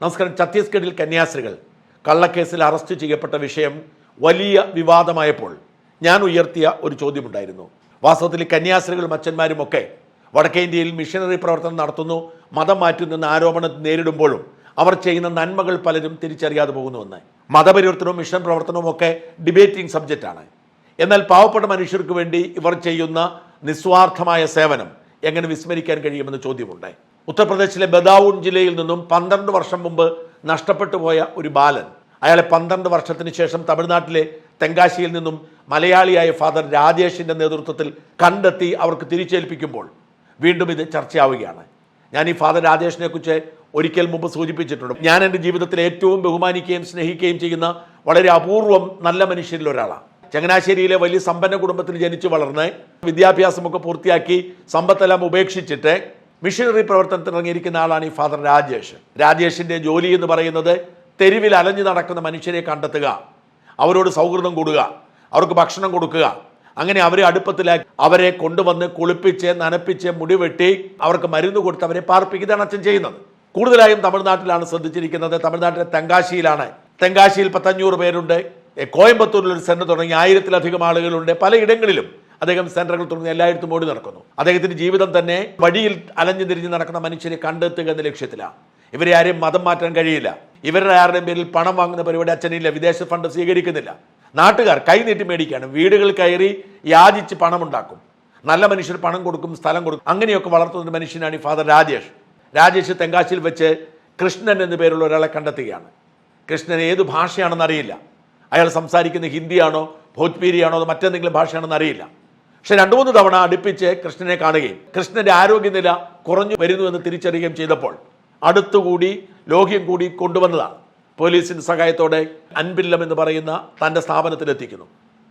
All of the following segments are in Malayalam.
നമസ്കാരം. ഛത്തീസ്ഗഡിൽ കന്യാസ്ത്രീകൾ കള്ളക്കേസിൽ അറസ്റ്റ് ചെയ്യപ്പെട്ട വിഷയം വലിയ വിവാദമായപ്പോൾ ഞാൻ ഉയർത്തിയ ഒരു ചോദ്യമുണ്ടായിരുന്നു. വാസ്തവത്തിൽ കന്യാസ്ത്രീകളും അച്ഛന്മാരും ഒക്കെ വടക്കേ ഇന്ത്യയിൽ മിഷനറി പ്രവർത്തനം നടത്തുന്നു മതം മാറ്റുന്നെന്ന ആരോപണം നേരിടുമ്പോഴും അവർ ചെയ്യുന്ന നന്മകൾ പലരും തിരിച്ചറിയാതെ പോകുന്നുവെന്ന് മതപരിവർത്തനവും മിഷൻ പ്രവർത്തനവും ഒക്കെ ഡിബേറ്റിംഗ് സബ്ജക്റ്റാണ് എന്നാൽ പാവപ്പെട്ട മനുഷ്യർക്ക് വേണ്ടി ഇവർ ചെയ്യുന്ന നിസ്വാർത്ഥമായ സേവനം എങ്ങനെ വിസ്മരിക്കാൻ കഴിയുമെന്ന് ചോദ്യമുണ്ട്. ഉത്തർപ്രദേശിലെ ബദാവുൺ ജില്ലയിൽ നിന്നും പന്ത്രണ്ട് വർഷം മുമ്പ് നഷ്ടപ്പെട്ടു പോയ ഒരു ബാലൻ. അയാളെ പന്ത്രണ്ട് വർഷത്തിന് ശേഷം തമിഴ്നാട്ടിലെ തെങ്കാശിയിൽ നിന്നും മലയാളിയായ ഫാദർ രാജേഷിന്റെ നേതൃത്വത്തിൽ കണ്ടെത്തി അവർക്ക് തിരിച്ചേൽപ്പിക്കുമ്പോൾ വീണ്ടും ഇത് ചർച്ചയാവുകയാണ്. ഞാൻ ഈ ഫാദർ രാജേഷിനെ കുറിച്ച് ഒരിക്കൽ മുമ്പ് സൂചിപ്പിച്ചിട്ടുണ്ട്. ഞാൻ എന്റെ ജീവിതത്തിൽ ഏറ്റവും ബഹുമാനിക്കുകയും സ്നേഹിക്കുകയും ചെയ്യുന്ന വളരെ അപൂർവം നല്ല മനുഷ്യരിൽ ഒരാളാണ്. ചങ്ങനാശ്ശേരിയിലെ വലിയ സമ്പന്ന കുടുംബത്തിൽ ജനിച്ചു വളർന്ന് വിദ്യാഭ്യാസമൊക്കെ പൂർത്തിയാക്കി സമ്പത്തെല്ലാം ഉപേക്ഷിച്ചിട്ട് മിഷനറി പ്രവർത്തനത്തിൽ ഇറങ്ങിയിരിക്കുന്ന ആളാണ് ഈ ഫാദർ രാജേഷ്. രാജേഷിന്റെ ജോലി എന്ന് പറയുന്നത് തെരുവിൽ അലഞ്ഞു നടക്കുന്ന മനുഷ്യരെ കണ്ടെത്തുക അവരോട് സൗഹൃദം കൂടുക അവർക്ക് ഭക്ഷണം കൊടുക്കുക. അങ്ങനെ അവരെ അടുപ്പത്തിലാക്കി അവരെ കൊണ്ടുവന്ന് കുളിപ്പിച്ച് നനപ്പിച്ച് മുടിവെട്ടി അവർക്ക് മരുന്ന് കൊടുത്ത് അവരെ പാർപ്പിക്കുന്നതാണ് അച്ഛൻ ചെയ്യുന്നത്. കൂടുതലായും തമിഴ്നാട്ടിലാണ് ശ്രദ്ധിച്ചിരിക്കുന്നത്. തമിഴ്നാട്ടിലെ തെങ്കാശിയിലാണ്. തെങ്കാശിയിൽ പത്തഞ്ഞൂറ് പേരുണ്ട്. കോയമ്പത്തൂരിൽ ഒരു സെന്റർ തുടങ്ങി ആയിരത്തിലധികം ആളുകളുണ്ട്. പലയിടങ്ങളിലും അദ്ദേഹം സെന്ററുകൾ തുറന്ന് എല്ലായിടത്തും ഓടി നടക്കുന്നു. അദ്ദേഹത്തിന്റെ ജീവിതം തന്നെ വഴിയിൽ അലഞ്ഞു തിരിഞ്ഞ് നടക്കുന്ന മനുഷ്യരെ കണ്ടെത്തുക എന്ന ലക്ഷ്യത്തിലാണ് ഇവരെ ആരെയും മതം മാറ്റാൻ കഴിയില്ല. ഇവരുടെ ആരുടെയും പേരിൽ പണം വാങ്ങുന്ന പരിപാടി അച്ഛനില്ല വിദേശ ഫണ്ട് സ്വീകരിക്കുന്നില്ല. നാട്ടുകാർ കൈനീട്ടി മേടിക്കുകയാണ്. വീടുകൾ കയറി യാചിച്ച് പണമുണ്ടാക്കും. നല്ല മനുഷ്യർ പണം കൊടുക്കും സ്ഥലം കൊടുക്കും. അങ്ങനെയൊക്കെ വളർത്തുന്ന ഒരു മനുഷ്യനാണ് ഈ ഫാദർ രാജേഷ്. രാജേഷ് തെങ്കാശിയിൽ വെച്ച് കൃഷ്ണൻ എന്ന പേരുള്ള ഒരാളെ കണ്ടെത്തുകയാണ്. കൃഷ്ണൻ ഏത് ഭാഷയാണെന്ന് അറിയില്ല അയാൾ സംസാരിക്കുന്ന ഹിന്ദിയാണോ ഭോജ്പീരിയാണോ അതോ മറ്റെന്തെങ്കിലും ഭാഷയാണെന്ന് അറിയില്ല പക്ഷെ രണ്ടു മൂന്ന് തവണ അടുപ്പിച്ച് കൃഷ്ണനെ കാണുകയും കൃഷ്ണന്റെ ആരോഗ്യനില കുറഞ്ഞു വരുന്നു എന്ന് തിരിച്ചറിയുകയും ചെയ്തപ്പോൾ അടുത്തുകൂടി ലോഹ്യം കൂടി കൊണ്ടുവന്നതാണ്. പോലീസിന്റെ സഹായത്തോടെ അൻപില്ലം എന്ന് പറയുന്ന തന്റെ സ്ഥാപനത്തിലെത്തിക്കുന്നു.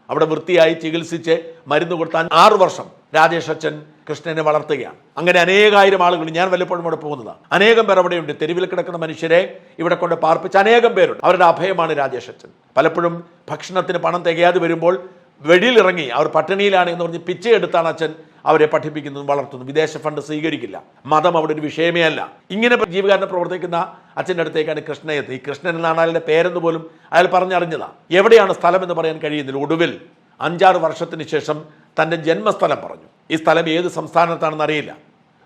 അവിടെ വൃത്തിയായി ചികിത്സിച്ച് മരുന്ന് കൊടുത്താൻ ആറു വർഷം രാജേഷ് അച്ഛൻ കൃഷ്ണനെ വളർത്തുകയാണ്. അങ്ങനെ അനേകായിരം ആളുകൾ ഞാൻ വല്ലപ്പോഴും അവിടെ പോകുന്നതാണ് അനേകം പേർ അവിടെയുണ്ട്. തെരുവിൽ കിടക്കുന്ന മനുഷ്യരെ ഇവിടെ കൊണ്ട് പാർപ്പിച്ച് അനേകം പേരുണ്ട്. അവരുടെ അഭയമാണ് രാജേഷ് അച്ഛൻ പലപ്പോഴും ഭക്ഷണത്തിന് പണം തികയാതെ വരുമ്പോൾ വെടിയിലിറങ്ങി. അവർ പട്ടിണിയിലാണ് എന്ന് പറഞ്ഞ് പിച്ചയെടുത്താണ് അച്ഛൻ അവരെ പഠിപ്പിക്കുന്നതും വളർത്തുന്നു വിദേശ ഫണ്ട് സ്വീകരിക്കില്ല. മതം അവിടെ ഒരു വിഷയമേ അല്ല. ഇങ്ങനെ ജീവകാരനെ പ്രവർത്തിക്കുന്ന അച്ഛന്റെ അടുത്തേക്കാണ് കൃഷ്ണ എത്തി ഈ കൃഷ്ണൻ എന്നാണ് അയാളുടെ പേരെന്ന് പോലും അയാൾ പറഞ്ഞറിഞ്ഞതാ. എവിടെയാണ് സ്ഥലം എന്ന് പറയാൻ കഴിയുന്നില്ല. ഒടുവിൽ അഞ്ചാറ് വർഷത്തിന് ശേഷം തന്റെ ജന്മസ്ഥലം പറഞ്ഞു. ഈ സ്ഥലം ഏത് സംസ്ഥാനത്താണെന്ന് അറിയില്ല.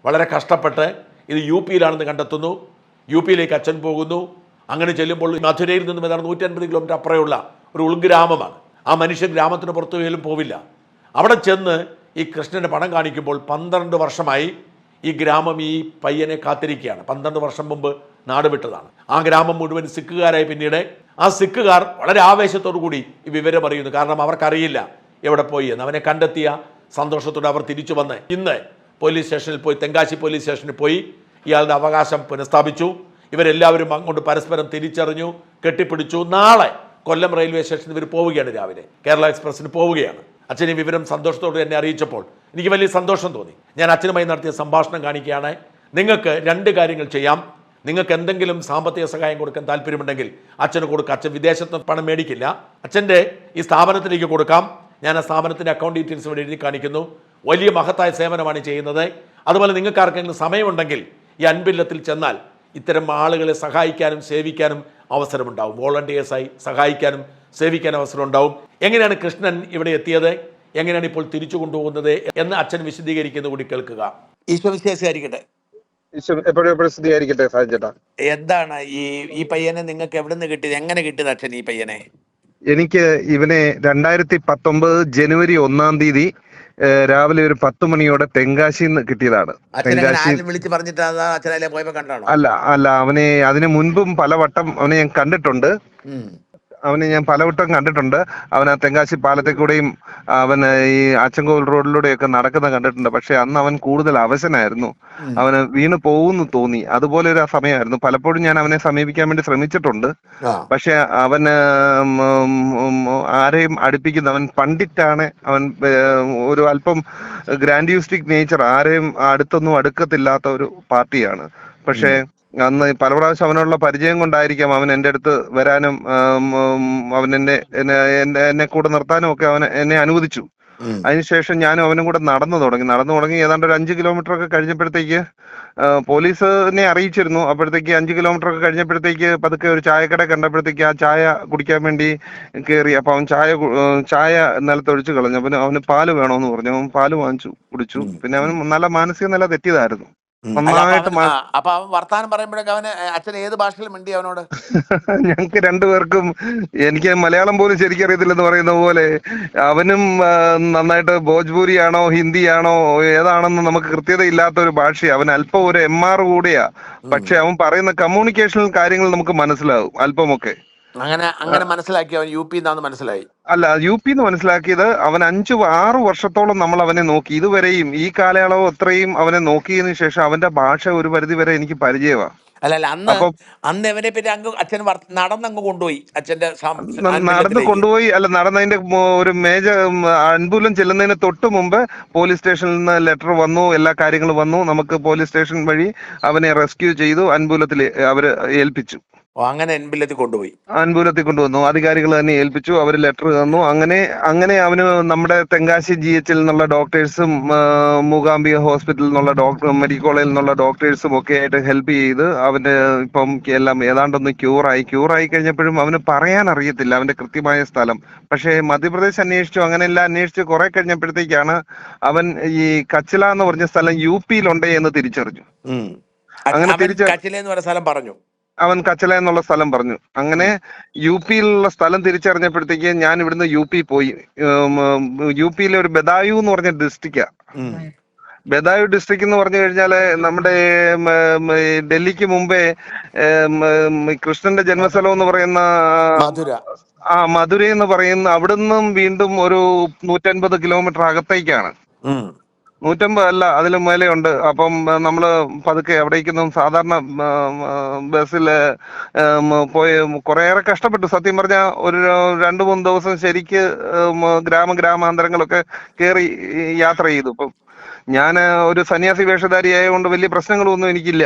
വളരെ കഷ്ടപ്പെട്ട് ഇത് യു പിയിലാണെന്ന് കണ്ടെത്തുന്നു. യു പിയിലേക്ക് അച്ഛൻ പോകുന്നു. അങ്ങനെ ചെല്ലുമ്പോൾ മധുരയിൽ നിന്നും ഏതാണ്ട് നൂറ്റൻപത് കിലോമീറ്റർ അപ്പുറമുള്ള ഒരു ഉൾഗ്രാമമാണ്. ആ മനുഷ്യൻ ഗ്രാമത്തിന് പുറത്തു പോയാലും പോവില്ല. അവിടെ ചെന്ന് ഈ കൃഷ്ണന്റെ പണം കാണിക്കുമ്പോൾ പന്ത്രണ്ട് വർഷമായി ഈ ഗ്രാമം ഈ പയ്യനെ കാത്തിരിക്കുകയാണ്. പന്ത്രണ്ട് വർഷം മുമ്പ് നാട് വിട്ടതാണ്. ആ ഗ്രാമം മുഴുവൻ സിക്കുകാരായി പിന്നീട് ആ സിക്കുകാർ വളരെ ആവേശത്തോടു കൂടി ഈ വിവരം അറിയുന്നു. കാരണം അവർക്കറിയില്ല എവിടെ പോയി എന്ന്. അവനെ കണ്ടെത്തിയ സന്തോഷത്തോടെ അവർ തിരിച്ചു വന്ന് ഇന്ന് പോലീസ് സ്റ്റേഷനിൽ പോയി തെങ്കാശി പോലീസ് സ്റ്റേഷനിൽ പോയി ഇയാളുടെ അവകാശം പുനഃസ്ഥാപിച്ചു. ഇവരെല്ലാവരും അങ്ങോട്ട് പരസ്പരം തിരിച്ചറിഞ്ഞു കെട്ടിപ്പിടിച്ചു. നാളെ കൊല്ലം റെയിൽവേ സ്റ്റേഷനിൽ ഇവർ പോവുകയാണ് രാവിലെ. കേരള എക്സ്പ്രസ്സിന് പോവുകയാണ്. അച്ഛൻ ഈ വിവരം സന്തോഷത്തോടെ എന്നെ അറിയിച്ചപ്പോൾ എനിക്ക് വലിയ സന്തോഷം തോന്നി. ഞാൻ അച്ഛനുമായി നടത്തിയ സംഭാഷണം കാണിക്കുകയാണ്. നിങ്ങൾക്ക് രണ്ട് കാര്യങ്ങൾ ചെയ്യാം. നിങ്ങൾക്ക് എന്തെങ്കിലും സാമ്പത്തിക സഹായം കൊടുക്കാൻ താല്പര്യമുണ്ടെങ്കിൽ അച്ഛന് കൊടുക്കാം. അച്ഛൻ വിദേശത്ത് പണം മേടിക്കില്ല. അച്ഛന്റെ ഈ സ്ഥാപനത്തിലേക്ക് കൊടുക്കാം. ഞാൻ ആ സ്ഥാപനത്തിന്റെ അക്കൗണ്ട് ഡീറ്റെയിൽസ് ഇവിടെ എഴുതി കാണിക്കുന്നു. വലിയ മഹത്തായ സേവനമാണ് ചെയ്യുന്നത്. അതുപോലെ നിങ്ങൾക്ക് ആർക്കെങ്കിലും സമയമുണ്ടെങ്കിൽ ഈ അൻപില്ലത്തിൽ ചെന്നാൽ ഇത്തരം ആളുകളെ സഹായിക്കാനും സേവിക്കാനും അവസരമുണ്ടാവും. വോളണ്ടിയേഴ്സായി സഹായിക്കാനും സേവിക്കാനും അവസരം ഉണ്ടാവും എങ്ങനെയാണ് കൃഷ്ണൻ ഇവിടെ എത്തിയത്? എങ്ങനെയാണ് ഇപ്പോൾ തിരിച്ചു കൊണ്ടുപോകുന്നത് എന്ന് അച്ഛൻ വിശദീകരിക്കുന്നത് കൂടി കേൾക്കുക. ഈശോ സാധിച്ചേട്ടാ എന്താണ് ഈ ഈ പയ്യനെ നിങ്ങൾക്ക് എവിടെ നിന്ന് കിട്ടിയത്? എങ്ങനെ കിട്ടിയത് അച്ഛൻ ഈ പയ്യനെ? എനിക്ക് ഇവനെ രണ്ടായിരത്തി പത്തൊമ്പത് ജനുവരി ഒന്നാം തീയതി രാവിലെ ഒരു പത്ത് മണിയോടെ തെങ്കാശി നിന്ന് കിട്ടിയതാണ് തെങ്കാശി അല്ല അല്ല അവനെ അതിനു മുൻപും പലവട്ടം അവനെ ഞാൻ കണ്ടിട്ടുണ്ട്. അവനെ ഞാൻ പലവട്ടം കണ്ടിട്ടുണ്ട്. അവൻ ആ തെങ്കാശി പാലത്തെ കൂടെയും അവൻ ഈ ആച്ചൻകോവിൽ റോഡിലൂടെയൊക്കെ നടക്കുന്ന കണ്ടിട്ടുണ്ട്. പക്ഷെ അന്ന് അവൻ കൂടുതൽ അവശനായിരുന്നു. അവന് വീണ് പോകുന്നു തോന്നി. അതുപോലെ ഒരു സമയമായിരുന്നു. പലപ്പോഴും ഞാൻ അവനെ സമീപിക്കാൻ വേണ്ടി ശ്രമിച്ചിട്ടുണ്ട്. പക്ഷെ അവന് ആരെയും അടുപ്പിക്കുന്ന അവൻ പണ്ടിറ്റാണ് അവൻ ഒരു അല്പം ഗ്രാൻഡ്യൂസ്റ്റിക് നേച്ചർ. ആരെയും അടുത്തൊന്നും അടുക്കത്തില്ലാത്ത ഒരു പാർട്ടിയാണ്. പക്ഷേ അന്ന് പല പ്രാവശ്യം അവനുള്ള പരിചയം കൊണ്ടായിരിക്കാം അവൻ എന്റെ അടുത്ത് വരാനും അവൻ എന്നെ എന്നെ കൂടെ നിർത്താനും ഒക്കെ അവൻ എന്നെ അനുവദിച്ചു. അതിനുശേഷം ഞാനും അവനും കൂടെ നടന്നു തുടങ്ങി. നടന്നു തുടങ്ങി ഏതാണ്ട് ഒരു അഞ്ച് കിലോമീറ്റർ ഒക്കെ കഴിഞ്ഞപ്പോഴത്തേക്ക് പോലീസിനെ അറിയിച്ചിരുന്നു. അപ്പോഴത്തേക്ക് അഞ്ച് കിലോമീറ്റർ ഒക്കെ കഴിഞ്ഞപ്പോഴത്തേക്ക് പതുക്കെ ഒരു ചായക്കട കണ്ടപ്പോഴത്തേക്ക് ആ ചായ കുടിക്കാൻ വേണ്ടി കയറി അപ്പൊ അവൻ ചായ ചായ നിലത്തൊഴിച്ച് കളഞ്ഞു. അപ്പൊ അവന് പാൽ വേണമെന്ന് പറഞ്ഞു. അവൻ പാൽ വാങ്ങിച്ചു കുടിച്ചു. പിന്നെ അവൻ നല്ല മാനസിക നില തെറ്റിയതായിരുന്നു. നന്നായിട്ട് അപ്പൊ അവൻ വർത്താനം പറയുമ്പോഴൊക്കെ അവന് അച്ഛൻ ഏത് ഭാഷയിൽ മിണ്ടി അവനോട്? ഞങ്ങൾക്ക് രണ്ടുപേർക്കും എനിക്ക് മലയാളം പോലും ശരിക്കും അറിയത്തില്ലെന്ന് പറയുന്ന പോലെ അവനും നന്നായിട്ട് ഭോജ്പൂരി ആണോ ഹിന്ദി ആണോ ഏതാണെന്ന് നമുക്ക് കൃത്യത ഇല്ലാത്ത ഒരു ഭാഷയാണ് അവൻ അല്പം ഒരു എം ആർ കൂടിയാ. പക്ഷെ അവൻ പറയുന്ന കമ്മ്യൂണിക്കേഷൻ കാര്യങ്ങൾ നമുക്ക് മനസ്സിലാവും അല്പമൊക്കെ. അങ്ങനെ അങ്ങനെ മനസ്സിലാക്കി അവൻ യു പി എന്നാന്ന് മനസ്സിലായി. അല്ല യു പി എന്ന് മനസ്സിലാക്കിയത് അവൻ അഞ്ചു ആറു വർഷത്തോളം നമ്മൾ അവനെ നോക്കി. ഇതുവരെയും ഈ കാലയളവ് അത്രയും അവനെ നോക്കിയതിനു ശേഷം അവന്റെ ഭാഷ ഒരു പരിധി വരെ എനിക്ക് പരിചയമാണ് അല്ല അന്ന് അന്ന് ഇവനെ പറ്റി അങ്ങ് അച്ഛൻ നടന്നങ്ങ് കൊണ്ടുപോയി. അച്ഛന്റെ നടന്ന് കൊണ്ടുപോയി. അല്ല നടന്നതിന്റെ ഒരു മേജർ അൻപൂലം ചെല്ലുന്നതിന് തൊട്ട് മുമ്പ് പോലീസ് സ്റ്റേഷനിൽ നിന്ന് ലെറ്റർ വന്നു എല്ലാ കാര്യങ്ങളും വന്നു. നമുക്ക് പോലീസ് സ്റ്റേഷൻ വഴി അവനെ റെസ്ക്യൂ ചെയ്തു അൻപൂലത്തിൽ അവർ ഏൽപ്പിച്ചു. അങ്ങനെ അൻപുലത്തിൽ കൊണ്ടുപോയി. അൻപുലത്തിൽ കൊണ്ടുവന്നു. അധികാരികൾ തന്നെ ഏൽപ്പിച്ചു. അവർ ലെറ്റർ തന്നു. അങ്ങനെ അങ്ങനെ അവന് നമ്മുടെ തെങ്കാശി ജി എച്ചിൽ നിന്നുള്ള ഡോക്ടേഴ്സും മൂകാംബിക ഹോസ്പിറ്റലിൽ നിന്നുള്ള ഡോക്ടർ മെഡിക്കൽ കോളേജിൽ നിന്നുള്ള ഡോക്ടേഴ്സും ഒക്കെ ആയിട്ട് ഹെൽപ്പ് ചെയ്ത് അവന് ഇപ്പം എല്ലാം ഏതാണ്ടൊന്ന് ക്യൂറായി ക്യൂറായി കഴിഞ്ഞപ്പോഴും അവന് പറയാൻ അറിയത്തില്ല. അവന്റെ കൃത്യമായ സ്ഥലം. പക്ഷേ മധ്യപ്രദേശ് അന്വേഷിച്ചു. അങ്ങനെ എല്ലാം അന്വേഷിച്ച് കുറെ കഴിഞ്ഞപ്പോഴത്തേക്കാണ് അവൻ ഈ കച്ചില എന്ന് പറഞ്ഞ സ്ഥലം യു പിയിലുണ്ടേ എന്ന് തിരിച്ചറിഞ്ഞു. അങ്ങനെ അവൻ തിരിച്ച് കച്ചില എന്ന് പറയുന്ന സ്ഥലം പറഞ്ഞു. അവൻ കച്ചല എന്നുള്ള സ്ഥലം പറഞ്ഞു. അങ്ങനെ യു പിയിലുള്ള സ്ഥലം തിരിച്ചറിഞ്ഞപ്പോഴത്തേക്ക് ഞാൻ ഇവിടുന്ന് യു പി പോയി. യു പിയിലെ ഒരു ബദായു എന്ന് പറഞ്ഞ ഡിസ്ട്രിക്റ്റാ ബദായു ഡിസ്ട്രിക്ട് എന്ന് പറഞ്ഞു കഴിഞ്ഞാൽ നമ്മുടെ ഡൽഹിക്ക് മുമ്പേ കൃഷ്ണന്റെ ജന്മസ്ഥലം എന്ന് പറയുന്ന ആ മധുര എന്ന് പറയുന്ന അവിടുന്നും വീണ്ടും ഒരു നൂറ്റൻപത് കിലോമീറ്റർ അകത്തേക്കാണ്. നൂറ്റമ്പത് അല്ല അതിലും ഉണ്ട് അപ്പം നമ്മൾ പതുക്കെ എവിടേക്കൊന്നും സാധാരണ ബസ്സിൽ പോയി കുറേയേറെ കഷ്ടപ്പെട്ടു. സത്യം പറഞ്ഞാൽ ഒരു രണ്ട് മൂന്ന് ദിവസം ശരിക്ക് ഗ്രാമ ഗ്രാമാന്തരങ്ങളൊക്കെ കയറി യാത്ര ചെയ്തു. ഇപ്പം ഞാൻ ഒരു സന്യാസി വേഷധാരി ആയതുകൊണ്ട് വലിയ പ്രശ്നങ്ങളൊന്നും എനിക്കില്ല.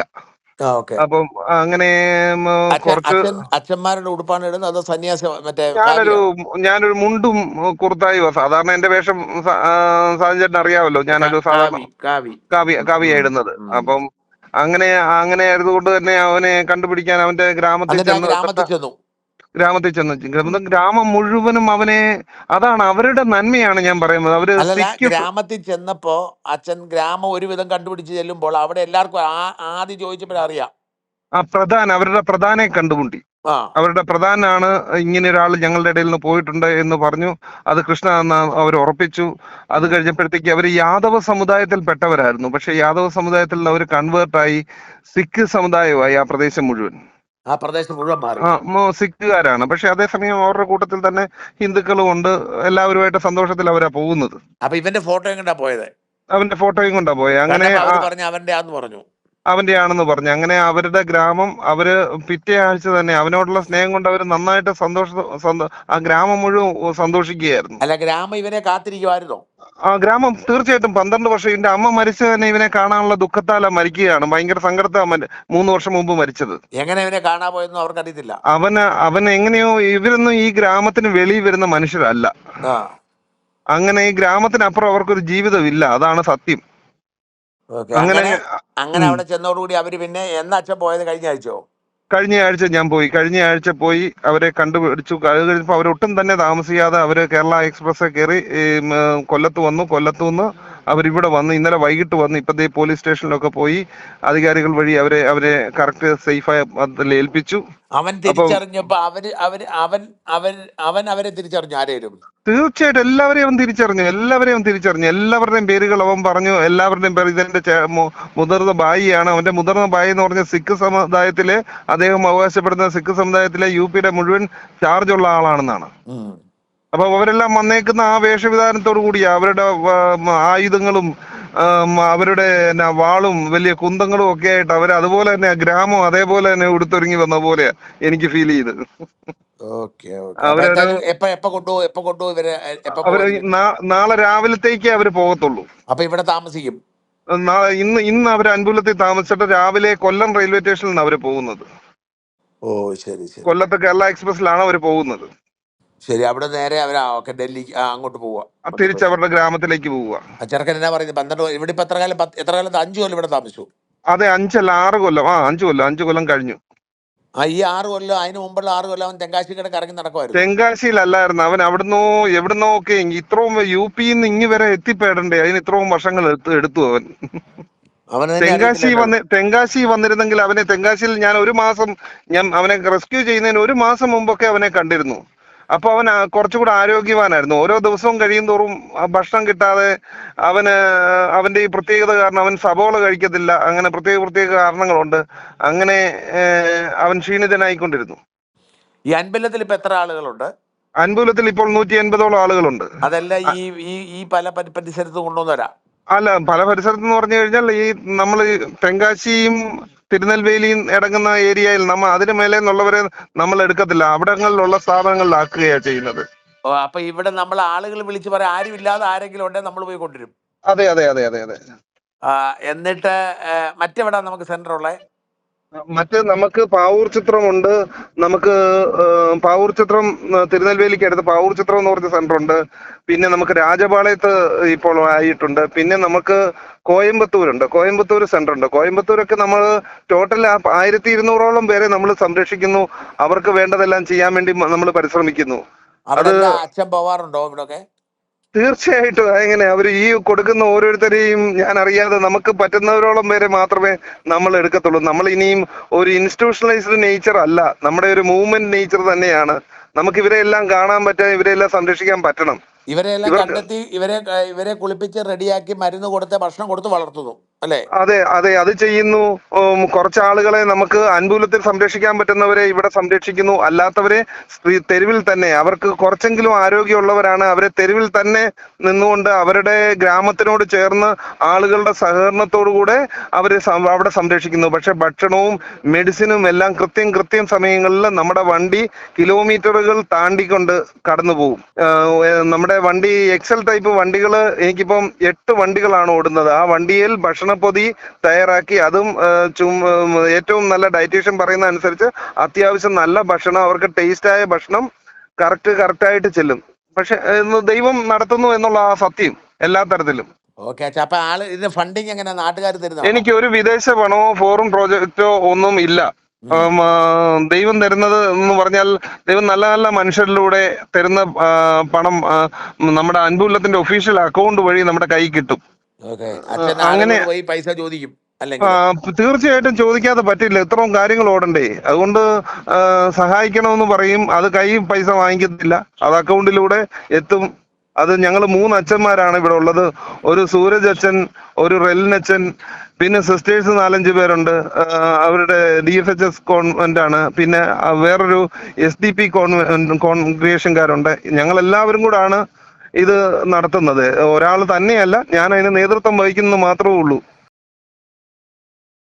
ആ ഓക്കെ. അപ്പം അങ്ങനെ ഉം, അച്ഛൻ കുറച്ച് അച്ഛൻ അച്ഛന്മാരുടെ ഉടുപ്പാണ് ഇടുന്നത് അതോ സന്യാസി മറ്റേ ഞാനൊരു കാവ്യ? ഞാനൊരു മുണ്ടും കുർത്തായി സാധാരണ എന്റെ വേഷം സാധിച്ചേട്ടൻ അറിയാമല്ലോ ഞാനൊരു സാധാരണ കാവി കാവി കാവ്യ കാവ്യ ഇടുന്നത്. അപ്പം അങ്ങനെ അങ്ങനെ ആയതുകൊണ്ട് തന്നെ അവനെ കണ്ടുപിടിക്കാൻ അവന്റെ ഗ്രാമത്തിൽ എന്നിട്ട് ആ ചെന്ന് ഗ്രാമത്തിൽ ചെന്നു. ഗ്രാമത്തിൽ ചെന്ന് ഗ്രാമ- ഗ്രാമം മുഴുവനും അവനെ അതാണ് അവരുടെ നന്മയാണ് ഞാൻ പറയുന്നത്. അവർ ഗ്രാമത്തിൽ ചെന്നപ്പോ അച്ഛൻ ഗ്രാമം ഒരുവിധം കണ്ടുപിടിച്ച് ചെല്ലുമ്പോൾ അവിടെ എല്ലാവർക്കും ആദ്യം ആദ്യം ചോദിച്ചപ്പോഴറിയാം ആ പ്രധാൻ അവരുടെ പ്രധാനെ കണ്ടുമുട്ടി. അവരുടെ പ്രധാനാണ് ഇങ്ങനെ ഒരാൾ ഞങ്ങളുടെ ഇടയിൽ നിന്ന് പോയിട്ടുണ്ട് എന്ന് പറഞ്ഞു. അത് കൃഷ്ണ എന്ന് അവർ ഉറപ്പിച്ചു. അത് കഴിഞ്ഞപ്പോഴത്തേക്ക് അവർ യാദവ സമുദായത്തിൽ പെട്ടവരായിരുന്നു. പക്ഷെ യാദവ സമുദായത്തിൽ നിന്ന് അവർ കൺവേർട്ടായി സിഖ് സമുദായമായി ആ പ്രദേശം മുഴുവൻ. ആ പ്രദേശം മുഴുവൻ മാറി. സിഖുകാരാണ്. പക്ഷെ അതേസമയം അവരുടെ കൂട്ടത്തിൽ തന്നെ ഹിന്ദുക്കളും ഉണ്ട്. എല്ലാവരുമായിട്ട് സന്തോഷത്തിൽ അവരാ പോകുന്നത്. അപ്പൊ ഇവന്റെ ഫോട്ടോ എങ്ങോട്ടാ പോയത്? അവന്റെ ഫോട്ടോയും കൊണ്ടാ പോയത് അങ്ങനെ പറഞ്ഞു അവന്റെ ആന്ന് പറഞ്ഞു. അവന്റെ ആണെന്ന് പറഞ്ഞു. അങ്ങനെ അവരുടെ ഗ്രാമം അവർ പിറ്റേ ആഴ്ച തന്നെ അവനോടുള്ള സ്നേഹം കൊണ്ട് അവർ നന്നായിട്ട് സന്തോഷ ആ ഗ്രാമം മുഴുവൻ സന്തോഷിക്കുകയായിരുന്നു. അല്ല ഗ്രാമം ഇവനെ കാത്തിരിക്കുമായിരുന്നോ? ആ ഗ്രാമം തീർച്ചയായിട്ടും പന്ത്രണ്ട് വർഷം ഇവന്റെ അമ്മ മരിച്ചു തന്നെ ഇവനെ കാണാനുള്ള ദുഃഖത്താല മരിക്കുകയാണ്. ഭയങ്കര സങ്കടത്താ മൂന്ന് വർഷം മുമ്പ് മരിച്ചത്. എങ്ങനെ ഇവനെ കാണാൻ പോയെന്നും അവർക്കറിയത്തില്ല. അവന് അവൻ എങ്ങനെയോ ഇവരൊന്നും ഈ ഗ്രാമത്തിന് വെളിയിൽ വരുന്ന മനുഷ്യരല്ല. അങ്ങനെ ഈ ഗ്രാമത്തിനപ്പുറം അവർക്കൊരു ജീവിതമില്ല. അതാണ് സത്യം. ഓക്കെ. അങ്ങനെ. അവിടെ ചെന്നോടുകൂടി അവർ പിന്നെ എന്നാ അച്ഛൻ പോയത് കഴിഞ്ഞ ആഴ്ചയോ? കഴിഞ്ഞ ആഴ്ച ഞാൻ പോയി. കഴിഞ്ഞ ആഴ്ച പോയി അവരെ കണ്ടുപിടിച്ചു. അത് കഴിഞ്ഞപ്പോൾ അവരൊട്ടും തന്നെ താമസിയാതെ അവർ കേരള എക്സ്പ്രസ് കയറി ഈ, ഉം, കൊല്ലത്ത് വന്നു. കൊല്ലത്ത് നിന്ന് അവരിവിടെ വന്ന് ഇന്നലെ വൈകിട്ട് വന്ന് ഇപ്പത്തെ പോലീസ് സ്റ്റേഷനിലൊക്കെ പോയി അധികാരികൾ വഴി അവരെ അവരെ കറക്റ്റ് സേഫായി ഏൽപ്പിച്ചു. അവൻ തിരിച്ചറിഞ്ഞപ്പോ അവർ അവർ അവൻ അവൻ അവൻ അവരെ തിരിച്ചറിഞ്ഞു. ആരേലും തീർച്ചയായിട്ടും എല്ലാവരെയും അവൻ തിരിച്ചറിഞ്ഞു. എല്ലാവരെയും അവൻ തിരിച്ചറിഞ്ഞു. എല്ലാവരുടെയും പേരുകൾ അവൻ പറഞ്ഞു. എല്ലാവരുടെയും പേര് ഇതെന്റെ മുതിർന്ന ബായിയാണ്. അവന്റെ മുതിർന്ന ബായി എന്ന് പറഞ്ഞ സിഖ് സമുദായത്തിലെ അദ്ദേഹം അവകാശപ്പെടുന്ന സിഖ് സമുദായത്തിലെ യു പിയുടെ മുഴുവൻ ചാർജ് ഉള്ള ആളാണെന്നാണ്. അപ്പൊ അവരെല്ലാം വന്നേക്കുന്ന ആ വേഷവിധാനത്തോടു കൂടി അവരുടെ ആയുധങ്ങളും അവരുടെ എന്നാ വാളും വലിയ കുന്തങ്ങളും ഒക്കെ ആയിട്ട് അവർ അതുപോലെ തന്നെ ഗ്രാമം അതേപോലെ തന്നെ ഉടുത്തൊരുങ്ങി വന്ന പോലെയാ എനിക്ക് ഫീൽ ചെയ്ത്. അവർ നാളെ രാവിലത്തേക്ക് അവർ പോകത്തുള്ളൂ. അപ്പൊ ഇവിടെ താമസിക്കും? നാളെ ഇന്ന് ഇന്ന് അവർ അൻപുലത്തിൽ താമസിച്ചിട്ട് രാവിലെ കൊല്ലം റെയിൽവേ സ്റ്റേഷനിൽ നിന്ന് അവർ പോകുന്നത്. ഓ ശരി ശരി. കൊല്ലത്ത് കേരള എക്സ്പ്രസിലാണ് അവർ പോകുന്നത്. ശരി അവിടെ നേരെ അവർ ഓക്കെ ഡൽഹി അങ്ങോട്ട് പോവുക തിരിച്ച് അവരുടെ ഗ്രാമത്തിലേക്ക് പോവുക. ആ ചെറുക്കൻ എന്നാ പറയുന്നത് പന്ത്രണ്ട് ഇവിടെ ഇപ്പൊ എത്ര കാലം പത്ത്- എത്ര കാലം അഞ്ചു കൊല്ലം ഇവിടെ താമസിച്ചു? അതെ അഞ്ചല്ല ആറ് കൊല്ലം ആ അഞ്ചു കൊല്ലം അഞ്ചു കൊല്ലം കഴിഞ്ഞു. ആ ഈ ആറ് കൊല്ലം അതിന് മുമ്പുള്ള ആറ് കൊല്ലം അവൻ തെങ്കാശി കിടക്ക് ഇറങ്ങി നടക്കുമായിരുന്നു തെങ്കാശിയിലല്ലായിരുന്നു അവൻ അവിടുന്നോ എവിടുന്നോ ഒക്കെ ഇത്രയും യു പിയിൽ നിന്ന് ഇങ്ങ് വരെ എത്തിപ്പെടണ്ടേ അതിന് ഇത്രയും വർഷങ്ങൾ എടുത്തു എടുത്തു അവൻ. അവന് തന്നെ തെങ്കാശി. വന്ന് തെങ്കാശി വന്നിരുന്നെങ്കിൽ അവനെ തെങ്കാശിയിൽ ഞാൻ ഒരു മാസം ഞാൻ അവനെ റെസ്ക്യൂ ചെയ്യുന്നതിന് ഒരു മാസം മുമ്പൊക്കെ അവനെ കണ്ടിരുന്നു. അപ്പൊ അവൻ കുറച്ചുകൂടെ ആരോഗ്യവാനായിരുന്നു. ഓരോ ദിവസവും കഴിയും തോറും ഭക്ഷണം കിട്ടാതെ അവന് അവന്റെ ഈ പ്രത്യേകത കാരണം അവൻ സബോള കഴിക്കത്തില്ല. അങ്ങനെ പ്രത്യേക പ്രത്യേക കാരണങ്ങളുണ്ട്. അങ്ങനെ അവൻ ക്ഷീണിതനായിക്കൊണ്ടിരുന്നു. ഈ അൻപല്ലത്തിൽ ഇപ്പൊ എത്ര ആളുകളുണ്ട്? അൻപുലത്തിൽ ഇപ്പോൾ നൂറ്റി എൺപതോളം ആളുകളുണ്ട്. അതെല്ലാം ഈ ഈ ഈ പല പരി- പരിസരത്ത് കൊണ്ടുവന്നവരാ? അല്ല പല പരിസരത്ത് എന്ന് പറഞ്ഞു കഴിഞ്ഞാൽ ഈ നമ്മൾ തെങ്കാശിയും തിരുനെൽവേലിയും ഇടങ്ങുന്ന ഏരിയയിൽ നമ്മൾ അതിന് മേലെ എന്നുള്ളവരെ നമ്മൾ എടുക്കത്തില്ല. അവിടങ്ങളിലുള്ള സ്ഥാപനങ്ങളിലാക്കുകയാണ് ചെയ്യുന്നത്. ഓ, അപ്പൊ ഇവിടെ നമ്മൾ ആളുകൾ വിളിച്ചു പറയാം ആരും ഇല്ലാതെ ആരെങ്കിലും ഉണ്ടെങ്കിൽ നമ്മൾ പോയി കൊണ്ടുവരും. അതെ അതെ അതെ അതെ അതെ. എന്നിട്ട് മറ്റെവിടാ നമുക്ക് സെന്റർ ഉള്ളത് മറ്റ് നമുക്ക് പാവൂർ ചിത്രമുണ്ട്. നമുക്ക് പാവൂർ ചിത്രം തിരുനെൽവേലിക്ക് അടുത്ത് പാവൂർ ചിത്രം എന്ന് പറഞ്ഞ സെന്റർ ഉണ്ട് പിന്നെ നമുക്ക് രാജപാളയത്ത് ഇപ്പോൾ ആയിട്ടുണ്ട്. പിന്നെ നമുക്ക് കോയമ്പത്തൂരുണ്ട്. കോയമ്പത്തൂർ സെന്റർ ഉണ്ട് കോയമ്പത്തൂരൊക്കെ നമ്മൾ ടോട്ടൽ ആയിരത്തി ഇരുന്നൂറോളം പേരെ നമ്മൾ സംരക്ഷിക്കുന്നു. അവർക്ക് വേണ്ടതെല്ലാം ചെയ്യാൻ വേണ്ടി നമ്മൾ പരിശ്രമിക്കുന്നു. അത് അച്ഛൻ പോവാറുണ്ടോ ഇവിടൊക്കെ? തീർച്ചയായിട്ടും അങ്ങനെ അവർ ഈ കൊടുക്കുന്ന ഓരോരുത്തരെയും ഞാൻ അറിയാതെ നമുക്ക് പറ്റുന്നവരോളം പേരെ മാത്രമേ നമ്മൾ എടുക്കത്തുള്ളൂ. നമ്മൾ ഇനിയും ഒരു ഇൻസ്റ്റിറ്റ്യൂഷണലൈസ്ഡ് നേച്ചർ അല്ല. നമ്മുടെ ഒരു മൂവ്മെന്റ് നേച്ചർ തന്നെയാണ്. നമുക്ക് ഇവരെ എല്ലാം കാണാൻ പറ്റാൻ ഇവരെ എല്ലാം സംരക്ഷിക്കാൻ പറ്റണം. ഇവരെ എല്ലാം കണ്ടെത്തി ഇവരെ ഇവരെ കുളിപ്പിച്ച് റെഡിയാക്കി മരുന്ന് കൊടുത്ത് ഭക്ഷണം കൊടുത്ത് വളർത്തുന്നു. അല്ലേ? അതെ അതെ അത് ചെയ്യുന്നു. കുറച്ച് ആളുകളെ നമുക്ക് അൻപൂലത്തിൽ സംരക്ഷിക്കാൻ പറ്റുന്നവരെ ഇവിടെ സംരക്ഷിക്കുന്നു. അല്ലാത്തവരെ തെരുവിൽ തന്നെ. അവർക്ക് കുറച്ചെങ്കിലും ആരോഗ്യമുള്ളവരാണ്. അവരെ തെരുവിൽ തന്നെ നിന്നുകൊണ്ട് അവരുടെ ഗ്രാമത്തിനോട് ചേർന്ന് ആളുകളുടെ സഹകരണത്തോടു കൂടെ അവരെ അവിടെ സംരക്ഷിക്കുന്നു. പക്ഷെ ഭക്ഷണവും മെഡിസിനും എല്ലാം കൃത്യം കൃത്യം സമയങ്ങളിൽ നമ്മുടെ വണ്ടി കിലോമീറ്ററുകൾ താണ്ടിക്കൊണ്ട് കടന്നു പോകും നമ്മുടെ വണ്ടി എക്സൽ ടൈപ്പ് വണ്ടികൾ എനിക്കിപ്പം എട്ട് വണ്ടികളാണ് ഓടുന്നത്. ആ വണ്ടിയിൽ ഭക്ഷണപ്പൊതി തയ്യാറാക്കി. അതും ചും ഏറ്റവും നല്ല ഡയറ്റീഷ്യൻ പറയുന്ന അനുസരിച്ച് അത്യാവശ്യം നല്ല ഭക്ഷണം അവർക്ക് ടേസ്റ്റ് ആയ ഭക്ഷണം കറക്റ്റ് ആയിട്ട് ചെല്ലും. പക്ഷെ ദൈവം നടത്തുന്നു എന്നുള്ള ആ സത്യം എല്ലാ തരത്തിലും. ഓക്കെ അപ്പൊ ആൾ ഇതിന് ഫണ്ടിങ് എങ്ങനെ നാട്ടുകാർ തരുന്നത് എനിക്ക് ഒരു വിദേശ പണമോ ഫോറിൻ പ്രോജക്റ്റോ ഒന്നും ഇല്ല. ദൈവം തരുന്നത് എന്ന് പറഞ്ഞാൽ ദൈവം നല്ല നല്ല മനുഷ്യരിലൂടെ തരുന്ന പണം നമ്മുടെ അൻപുല്ലത്തിന്റെ ഒഫീഷ്യൽ അക്കൗണ്ട് വഴി നമ്മുടെ കൈ കിട്ടും. അങ്ങനെ- പോയി പൈസ ചോദിക്കും തീർച്ചയായിട്ടും ചോദിക്കാതെ പറ്റില്ല. ഇത്രയും കാര്യങ്ങൾ ഓടണ്ടേ? അതുകൊണ്ട് സഹായിക്കണമെന്ന് പറയും. അത് കൈ പൈസ വാങ്ങിക്കത്തില്ല. അത് അക്കൗണ്ടിലൂടെ എത്തും. അത് ഞങ്ങൾ മൂന്ന് അച്ഛന്മാരാണ് ഇവിടെ ഉള്ളത്. ഒരു സൂരജ് അച്ഛൻ ഒരു റെലിനച്ഛൻ പിന്നെ സിസ്റ്റേഴ്സ് നാലഞ്ച് പേരുണ്ട്. അവരുടെ D F H S convent ആണ് പിന്നെ വേറൊരു എസ് ഡി പി കോൺവെന്റ് കോൺഗ്രേഷൻകാരുണ്ട്. ഞങ്ങൾ എല്ലാവരും കൂടാണ് ഇത് നടത്തുന്നത്. ഒരാൾ തന്നെയല്ല ഞാൻ അതിന് നേതൃത്വം വഹിക്കുന്നത് മാത്രമേ ഉള്ളൂ.